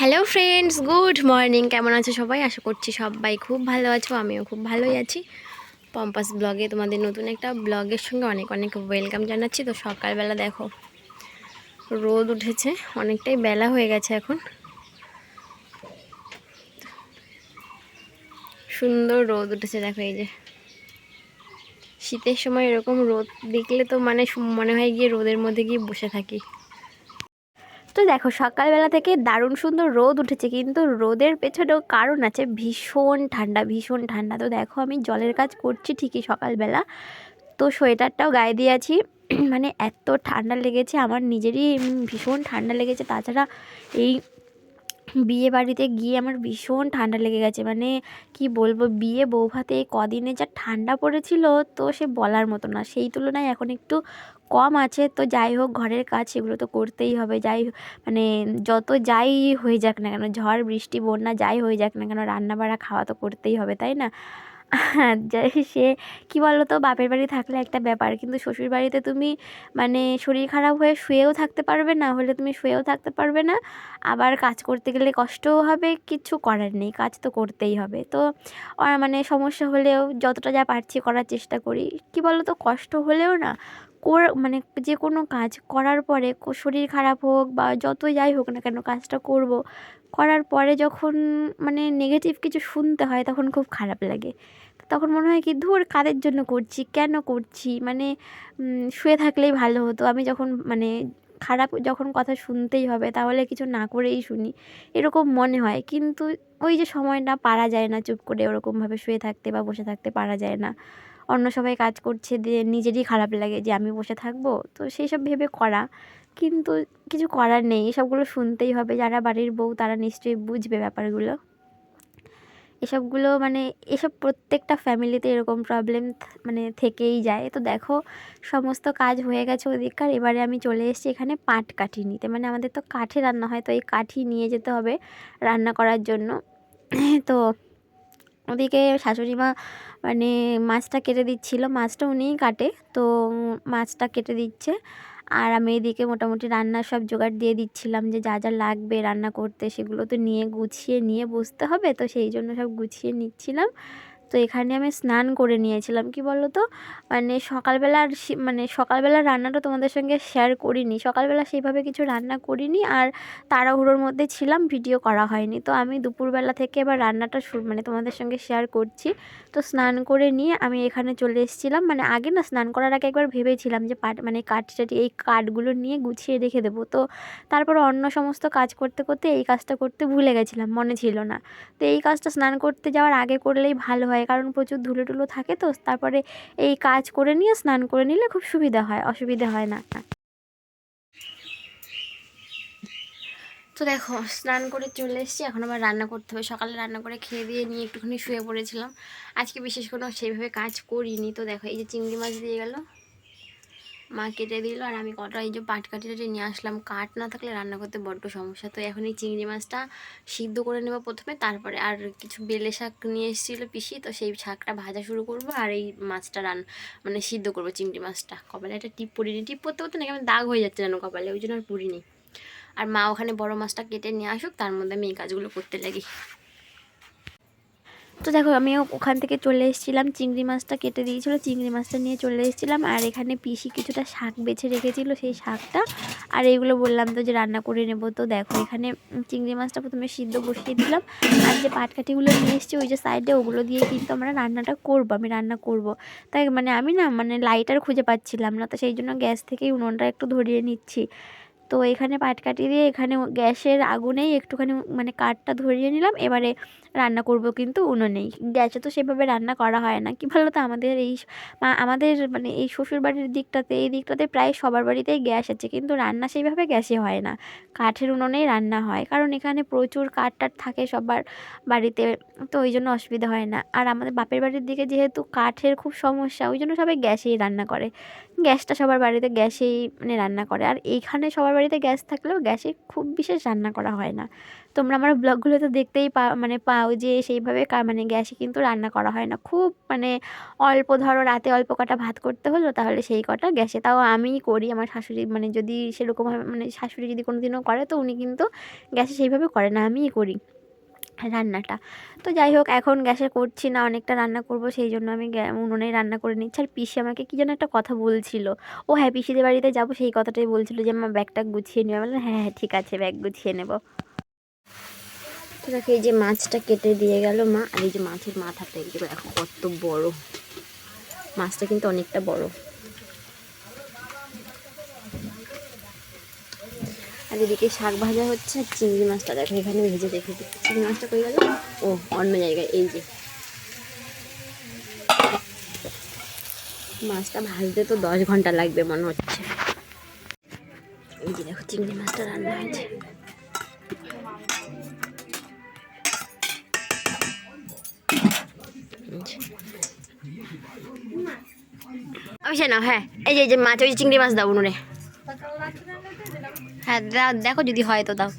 Hello friends good morning কেমন আছো সবাই? আশা করছি সবাই খুব ভালো আছো, আমিও খুব ভালোই আছি। পম্পাস ব্লগে তোমাদের নতুন একটা ব্লগের সঙ্গে অনেক অনেক ওয়েলকাম জানাচ্ছি। তো সকালবেলা দেখো, রোদ উঠেছে, অনেকটাই বেলা হয়ে গেছে এখন। সুন্দর রোদ উঠেছে, দেখো এই যে। শীতের সময় এরকম রোদ দেখলে তো মানে মনে হয় গিয়ে রোদের মধ্যে গিয়ে বসে থাকি। তো দেখো, সকালবেলা থেকে দারুণ সুন্দর রোদ উঠেছে, কিন্তু রোদের পেছনেও কারণ আছে ভীষণ ঠান্ডা ভীষণ ঠান্ডা। তো দেখো, আমি জলের কাজ করছি ঠিকই সকালবেলা। তো সোয়েটারটাও গায়ে দিয়ে আছি। মানে এত ঠান্ডা লেগেছে, আমার নিজেরই ভীষণ ঠান্ডা লেগেছে। তাছাড়া এই বিয়ে বাড়িতে গিয়ে আমার ভীষণ ঠান্ডা লেগে গেছে। মানে কি বলব, বিয়ে বৌভাতে কদিনে যা ঠান্ডা পড়েছিল, তো সে বলার মতো না। সেই তুলনায় এখন একটু কম আছে, তো যাই হোক ঘরের কাজ সেগুলো তো করতেই হবে। যাই মানে যত যাই হয়ে যাক না কেন, ঝড়, বৃষ্টি, বন্যা যাই হয়ে যাক না কেন রান্না বাড়া খাওয়া তো করতেই হবে, তাই না? যাই সে কী বলো তো বাপের বাড়ি থাকলে একটা ব্যাপার, কিন্তু শ্বশুর বাড়িতে তুমি মানে শরীর খারাপ হয়ে শুয়েও থাকতে পারবে না, হলে তুমি শুয়েও থাকতে পারবে না। আবার কাজ করতে গেলে কষ্টও হবে, কিছু করার নেই, কাজ তো করতেই হবে। তো মানে সমস্যা হলেও যতটা যা পারছি করার চেষ্টা করি। কী বলো তো কষ্ট হলেও না মানে যে কোনো কাজ করার পরে শরীর খারাপ হোক বা যতই যাই হোক না কেন কাজটা করব, করার পরে যখন মানে নেগেটিভ কিছু শুনতে হয় তখন খুব খারাপ লাগে। তখন মনে হয় কি, ধুর, কাদের জন্য করছি? কেন করছি? মানে শুয়ে থাকলেই ভালো হতো। আমি যখন মানে খারাপ, যখন কথা শুনতেই হবে তাহলে কিছু না করেই শুনি। এরকম মনে হয়। কিন্তু ওই যে সময়টা পারা যায় না চুপ করে ওরকমভাবে শুয়ে থাকতে বা বসে থাকতে পারা যায় না। অন্য সবাই কাজ করছে দিয়ে নিজেরই খারাপ লাগে যে আমি বসে থাকব। তো সেই সব ভেবে করা। কিন্তু কিছু করার নেই। এসবগুলো শুনতেই হবে। যারা বাড়ির বউ, তারা নিশ্চয়ই বুঝবে ব্যাপারগুলো। এসবগুলো মানে এসব প্রত্যেকটা ফ্যামিলিতে এরকম প্রবলেম মানে থেকেই যায়। তো দেখো, সমস্ত কাজ হয়ে গেছে ওদিককার। এবারে আমি চলে এসেছি এখানে পাট কাঠি নিতে। মানে আমাদের তো কাঠে রান্না হয়, তো এই কাঠি নিয়ে যেতে হবে রান্না করার জন্য। তো ওদিকে শাশুড়ি মা মানে মাছটা কেটে দিচ্ছিল, মাছটা উনিই কাটে। তো মাছটা কেটে দিচ্ছে। আর আমি এদিকে মোটামুটি রান্নার সব জোগাড় দিয়ে দিচ্ছিলাম যে যা যা লাগবে রান্না করতে, সেগুলো তো নিয়ে গুছিয়ে নিয়ে বসতে হবে। তো সেই জন্য সব গুছিয়ে নিচ্ছিলাম। তো এখানে আমি স্নান করে নিয়েছিলাম। কি বলো তো মানে সকালবেলার সে- মানে সকালবেলার রান্নাটা তোমাদের সঙ্গে শেয়ার করিনি। সকালবেলা সেইভাবে কিছু রান্না করিনি আর তাড়াহুড়োর মধ্যে ছিলাম ভিডিও করা হয়নি। তো আমি দুপুরবেলা থেকে এবার রান্নাটা মানে তোমাদের সঙ্গে শেয়ার করছি। তো স্নান করে নিয়ে আমি এখানে চলে এসেছিলাম। মানে আগে না স্নান করার আগে একবার ভেবেছিলাম যে পাট মানে কাঠি টাটি এই কাঠগুলো নিয়ে গুছিয়ে রেখে দেবো। তো তারপর অন্য সমস্ত কাজ করতে করতে এই কাজটা করতে ভুলে গেছিলাম, মনে ছিল না। তো এই কাজটা স্নান করতে যাওয়ার আগে করলেই ভালো হয়, কারণ প্রচুর ধুলো টুলো থাকে তো, তারপরে এই কাজ করে নিয়ে স্নান করে নিলে খুব সুবিধা হয়, অসুবিধা হয় না। তো দেখো, স্নান করে চলে এসেছি। এখন আবার রান্না করতে হবে। সকালে রান্না করে খেয়ে দিয়ে নিয়ে একটুখানি শুয়ে পড়েছিলাম। আজকে বিশেষ কোনো সেইভাবে কাজ করিনি। তো দেখো, এই যে চিংড়ি মাছ দিয়ে গেল। মা কেটে দিল আর আমি কটা এই যে পাট কাটি টাটি নিয়ে আসলাম। কাঠ না থাকলে রান্না করতে বড্ড সমস্যা। তো এখন এই চিংড়ি মাছটা সিদ্ধ করে নেব প্রথমে। তারপরে আর কিছু বেলে শাক নিয়ে এসেছিল পিসি। তো সেই শাকটা ভাজা শুরু করব আর এই মাছটা রান মানে সিদ্ধ করব চিংড়ি মাছটা। কপালে একটা টিপ পরিনি টিপ পরতে পরতে নাকি আমার দাগ হয়ে যাচ্ছে যেন কপালে। ওই জন্য আর পরিনি আর মা ওখানে বড় মাছটা কেটে নিয়ে আসুক, তার মধ্যে আমি এই কাজগুলো করতে লাগি। তো দেখো আমি ওখান থেকে চলে এসেছিলাম, চিংড়ি মাছটা কেটে দিয়েছিল, চিংড়ি মাছটা নিয়ে চলে এসেছিলাম, আর এখানে পিসি কিছুটা শাক বেছে রেখেছিল সেই শাকটা, আর এইগুলো বললাম তো যে রান্না করে নেব। তো দেখো, এখানে চিংড়ি মাছটা প্রথমে সিদ্ধ বসিয়ে দিলাম, আর যে পাটকাঠিগুলো নিয়ে এসেছি ওই যে সাইডে, ওগুলো দিয়ে কিন্তু আমরা রান্নাটা করব, আমি রান্না করব। তাই মানে আমি না মানে লাইটার খুঁজে পাচ্ছিলাম না, তো সেই জন্য গ্যাস থেকেই উনুনটা একটু ধরিয়ে নিচ্ছি। তো এখানে পাট কাটিয়ে দিয়ে এখানে গ্যাসের আগুনেই একটুখানি মানে কাঠটা ধরিয়ে নিলাম। এবারে রান্না করব কিন্তু উনুনেই গ্যাসে তো সেভাবে রান্না করা হয় না। কি বলো তো আমাদের এই আমাদের মানে এই শ্বশুর বাড়ির দিকটাতে, এই দিকটাতে প্রায় সবার বাড়িতেই গ্যাস আছে। কিন্তু রান্না সেইভাবে গ্যাসে হয় না। কাঠের উনুনেই রান্না হয়। কারণ এখানে প্রচুর কাঠ টাঠ থাকে সবার বাড়িতে। তো ওই জন্য অসুবিধা হয় না। আর আমাদের বাপের বাড়ির দিকে যেহেতু কাঠের খুব সমস্যা, ওই জন্য সবাই গ্যাসেই রান্না করে। গ্যাসটা সবার বাড়িতে গ্যাসেই মানে রান্না করে। আর এইখানে সবার বাড়িতে গ্যাস থাকলেও গ্যাসে খুব বিশেষ রান্না করা হয় না। তোমরা আমার ব্লগগুলো তো দেখতেই পা মানে পাও যে সেইভাবে মানে গ্যাসে কিন্তু রান্না করা হয় না। খুব মানে অল্প ধরো রাতে অল্প কটা ভাত করতে হলো, তাহলে সেই কটা গ্যাসে। তাও আমিই করি, আমার শাশুড়ি মানে যদি সেরকমভাবে মানে শাশুড়ি যদি কোনো দিনও করে, তো উনি কিন্তু গ্যাসে সেইভাবে করে না, আমিই করি রান্নাটা। তো যাই হোক, এখন গ্যাসে করছি না, অনেকটা রান্না করব, সেই জন্য আমি গ্যা, উনুনেই রান্না করে নিচ্ছি। আর পিসি আমাকে কী যেন একটা কথা বলছিল। ও হ্যাঁ পিসিদের বাড়িতে যাব, সেই কথাটাই বলছিল যে আমার ব্যাগটা গুছিয়ে আমি বললাম হ্যাঁ হ্যাঁ ঠিক আছে, ব্যাগ গুছিয়ে নেব। দেখো এই যে মাছটা কেটে দিয়ে গেল মা, আর এই যে মাছের মাথাটা এগুলো দেখো কত বড়। মাছটা কিন্তু অনেকটা বড়। আর এদিকে শাক ভাজা হচ্ছে চিংড়ি মাছটা দেখো এখানে ভেজে রেখে দিই চিংড়ি মাছটা কই গেল? ও, অন্য জায়গায়, এই যে। মাছটা ভাজতে তো দশ ঘণ্টা লাগবে মনে হচ্ছে। এই যে দেখো চিংড়ি মাছটা রান্না হয়েছে। আমি না হ্যাঁ। এই যে এই যে মাছ, ওই চিংড়ি মাছ দাও উনুনে। হ্যাঁ দেখো যদি হয় তো দাও।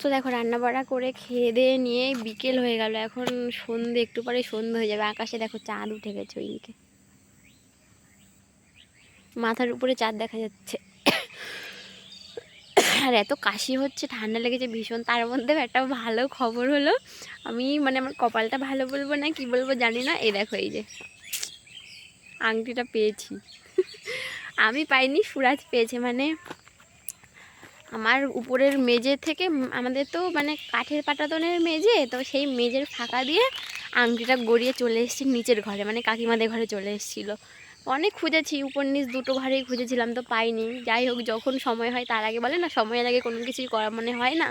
তো দেখো, রান্না বাড়া করে খেয়ে দিয়ে নিয়ে বিকেল হয়ে গেল। এখন সন্ধে, একটু পরে সন্ধে হয়ে যাবে। আকাশে দেখো চাঁদ উঠে গেছে ওইদিকে। মাথার উপরে চাঁদ দেখা যাচ্ছে। আর এত কাশি হচ্ছে, ঠান্ডা লেগেছে ভীষণ। তার মধ্যে একটা ভালো খবর হলো, আমি মানে আমার কপালটা ভালো বলব না, কি বলব জানি না। এ দেখো, এই যে আংটিটা পেয়েছি। আমি পাইনি, সুরাজ পেয়েছে। মানে আমার উপরের মেজে থেকে আমাদের তো মানে কাঠের পাটাতনের মেজে তো সেই মেজের ফাঁকা দিয়ে আংটিটা গড়িয়ে চলে এসেছি নিচের ঘরে মানে কাকিমাদের ঘরে চলে এসেছিল। অনেক খুঁজেছি, উপর নিচ দুটো ঘরেই খুঁজেছিলাম তো পাইনি। যাই হোক, যখন সময় হয় তার আগে বলে না সময়ের আগে কোনো কিছুই করা মনে হয় না।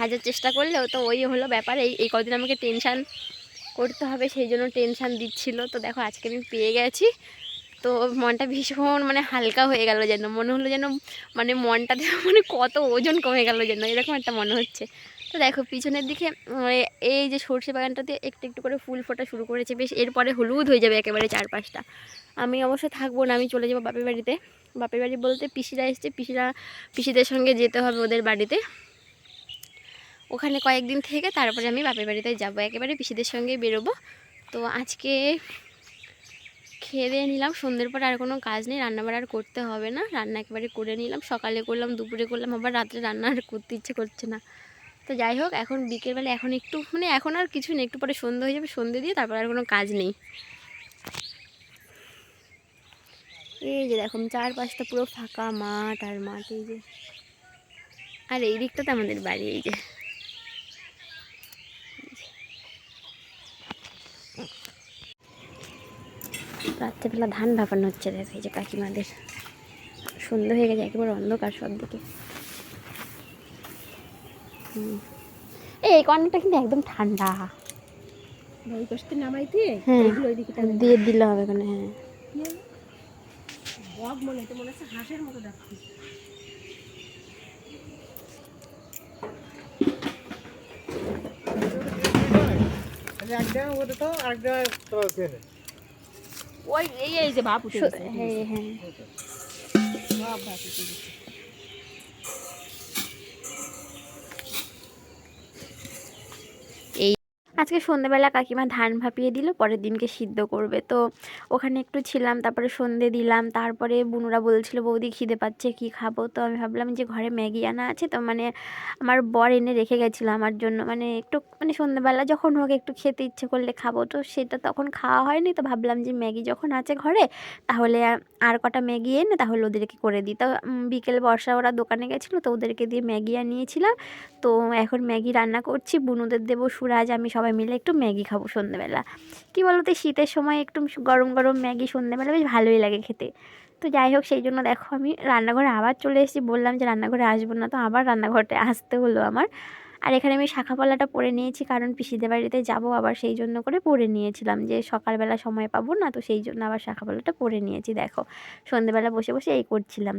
হাজার চেষ্টা করলেও তো ওই হলো ব্যাপার, এই এই কদিন আমাকে টেনশান করতে হবে, সেই জন্য টেনশান দিচ্ছিল। তো দেখো, আজকে আমি পেয়ে গেছি। তো মনটা ভীষণ মানে হালকা হয়ে গেল যেন, মনে হলো যেন মানে মনটাতে মানে কত ওজন কমে গেল যেন, এরকম একটা মনে হচ্ছে। তো দেখো পিছনের দিকে এই যে সর্ষে বাগানটাতে একটু একটু করে ফুল ফোটা শুরু করেছে, বেশ এরপরে হলুদ হয়ে যাবে একেবারে চারপাশটা। আমি অবশ্য থাকব না, আমি চলে যাব বাপের বাড়িতে। বাপের বাড়ি বলতে পিসিরা এসছে, পিসিরা, পিসিদের সঙ্গে যেতে হবে ওদের বাড়িতে। ওখানে কয়েকদিন থেকে তারপরে আমি বাপের বাড়িতে যাব, একেবারে পিসিদের সঙ্গে বেরোবো। তো আজকে খেয়ে দিয়ে নিলাম, সন্ধ্যের পর আর কোনো কাজ নেই রান্না বাড়া আর করতে হবে না। রান্না একেবারে করে নিলাম, সকালে করলাম, দুপুরে করলাম, আবার রাত্রে রান্না আর করতে ইচ্ছে করছে না। তো যাই হোক, এখন বিকেলবেলা এখন একটু মানে এখন আর কিছু নেই, একটু পরে সন্ধ্যে হয়ে যাবে সন্ধ্যে দিয়ে তারপর আর কোনো কাজ নেই। এই যে দেখো, চারপাশটা পুরো ফাঁকা মাঠ আর মাঠ, এই যে। আর এই দিকটাতে আমাদের বাড়ি, এই যে। রাত্রেবেলা ধান ভাপানো হচ্ছে, দেখো, এই যে কাকিমাদের। সন্ধ্যে হয়ে গেছে, একেবারে অন্ধকার সব দিকে। এই কর্নারটা কিন্তু একদম ঠান্ডা। ওই পাশে হ্যাঁ। এগুলো ওইদিকে দিয়ে দিলে হবে হ্যাঁ। বক মনে হচ্ছে মনে হচ্ছে হাঁসের মতো ডাকছে ওই এই এই যে গেছে। হ্যাঁ হ্যাঁ। ভাপ উঠে গেছে। আজকে সন্ধেবেলা কাকিমা ধান ভাপিয়ে দিল, পরের দিনকে সিদ্ধ করবে। তো ওখানে একটু ছিলাম, তারপরে সন্ধে দিলাম, তারপরে বুনুরা বলছিল, বৌদি খিদে পাচ্ছে, কি খাব? তো আমি ভাবলাম যে ঘরে ম্যাগি আনা আছে, তো মানে আমার বর এনে রেখে গেছিল আমার জন্য। মানে একটু মানে সন্ধ্যেবেলা যখন হোক একটু খেতে ইচ্ছে করলে খাব। তো সেটা তখন খাওয়া হয়নি, তো ভাবলাম যে ম্যাগি যখন আছে ঘরে, তাহলে আর কটা ম্যাগি এনে তাহলে ওদেরকে করে দিই। তো বিকেল বর্ষা ওরা দোকানে গেছিল, তো ওদেরকে দিয়ে ম্যাগি আনিয়েছিলাম। তো এখন ম্যাগি রান্না করছি, বুনুদের দেবো সুরাজ, আমি সবাই মিলে একটু ম্যাগি খাব সন্ধ্যেবেলা কী বলো তো শীতের সময় একটু গরম গরম ম্যাগি সন্ধ্যেবেলা বেশ ভালোই লাগে খেতে। তো যাই হোক, সেই জন্য দেখো আমি রান্নাঘরে আবার চলে এসেছি, বললাম যে রান্নাঘরে আসব না, তো আবার রান্নাঘরটা আসতে হলো আমার। আর এখানে আমি শাখাপালাটা পরে নিয়েছি, কারণ পিসিদের বাড়িতে যাব, আবার সেই জন্য করে পরে নিয়েছিলাম যে সকালবেলা সময় পাবো না, তো সেই জন্য আবার শাখাপালাটা পরে নিয়েছি, দেখো। সন্ধ্যেবেলা বসে বসে এই করছিলাম।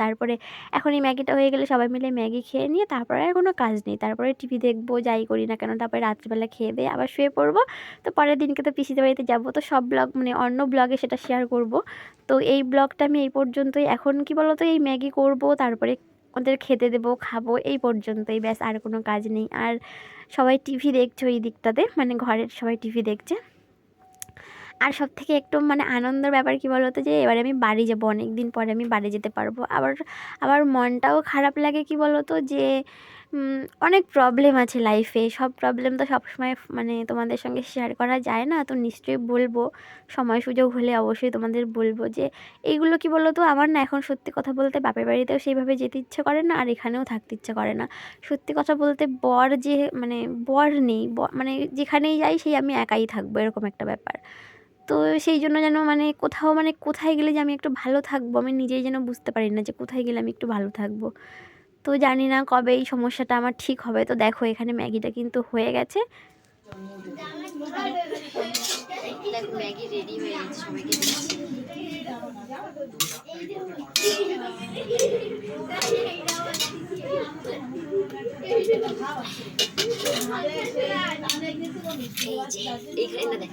তারপরে এখন এই ম্যাগিটা হয়ে গেলে সবাই মিলে ম্যাগি খেয়ে নিয়ে তারপরে আর কোনো কাজ নেই। তারপরে টিভি দেখব, যাই করি না কেন, তারপরে রাত্রিবেলা খেয়ে দিয়ে আবার শুয়ে পড়ব। তো পরের দিনকে তো পিসিদের বাড়িতে যাব, তো সব ব্লগ মানে অন্য ব্লগে সেটা শেয়ার করব। তো এই ব্লগটা আমি এই পর্যন্তই, এখন কি বলো তো এই ম্যাগি করব, তারপরে ওদের খেতে দেবো, খাব, এই পর্যন্তই, ব্যাস, আর কোনো কাজ নেই। আর সবাই টিভি দেখছে ওই দিকটাতে মানে ঘরের সবাই টিভি দেখছে। আর সব থেকে একটু মানে আনন্দের ব্যাপার কী বলতো যে, এবারে আমি বাড়ি যাব অনেক দিন পরে আমি বাড়ি যেতে পারব। আবার আবার মনটাও খারাপ লাগে কী বলতো যে অনেক প্রবলেম আছে লাইফে সব প্রবলেম তো সবসময় মানে তোমাদের সঙ্গে শেয়ার করা যায় না। তো নিশ্চয়ই বলব, সময় সুযোগ হলে অবশ্যই তোমাদের বলব যে এইগুলো কি বলো তো আমার না এখন সত্যি কথা বলতে বাপের বাড়িতেও সেইভাবে যেতে ইচ্ছে করে না, আর এখানেও থাকতে ইচ্ছে করে না। সত্যি কথা বলতে বর যে মানে বর নেই মানে যেখানেই যাই সেই আমি একাই থাকব, এরকম একটা ব্যাপার। তো সেই জন্য যেন মানে কোথাও মানে কোথায় গেলে যে আমি একটু ভালো থাকব, আমি নিজেই যেন বুঝতে পারি না যে কোথায় গেলে আমি একটু ভালো থাকব। তো জানি না কবে এই সমস্যাটা আমার ঠিক হবে। তো দেখো, এখানে ম্যাগিটা কিন্তু হয়ে গেছে। এইখানে দেখ।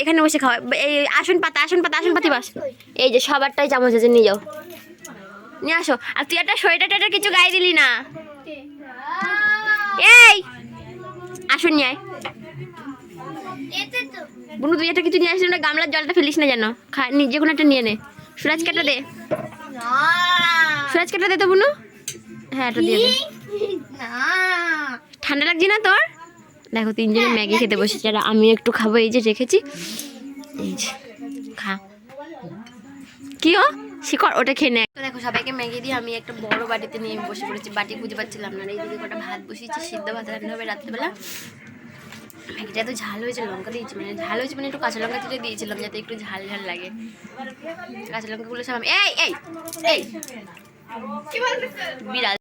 এখানে বসে খাওয়া এই আসন পাতা আসন পাতা আসন পাতি বাস এই যে সবারটাই চামচ আছে নিয়ে যাও। নিয়ে আসো। আর তুই একটা সোয়েটার টোয়েটার কিছু গায়ে দিলি না? এই! আসুন নিয়ে আয়। বুনু তুই একটা কিছু নিয়ে আসলি না গামলার জলটা ফেলিস না যেন। খা নিজে কোনো একটা নিয়ে নে। সুরাজ কাটা দে। সুরাজ কাটা দে তো বুনু। হ্যাঁ এটা দিয়ে দে। ঠান্ডা লাগছে না তোর? দেখো তিনজনে ম্যাগি খেতে বসেছে। আর আমি একটু খাব এই যে রেখেছি। এই যে খা। কি ও? শিকড় ওটা খেয়ে নেয় তো দেখো সবাইকে ম্যাগি দিয়ে আমি একটা বড় বাটিতে নিয়ে বসে পড়েছি। বাটি খুঁজে পাচ্ছিলাম না আর এইদিকে কটা ভাত বসিয়েছি সিদ্ধ ভাত রান্না হবে রাত্রেবেলা। ম্যাগিটা তো ঝাল হয়েছে লঙ্কা দিয়েছি মানে ঝাল হয়েছে মানে একটু কাঁচা লঙ্কা তুলে দিয়েছিলাম যাতে একটু ঝাল ঝাল লাগে। কাঁচা লঙ্কাগুলো সব এই এই এই। বিড়াল।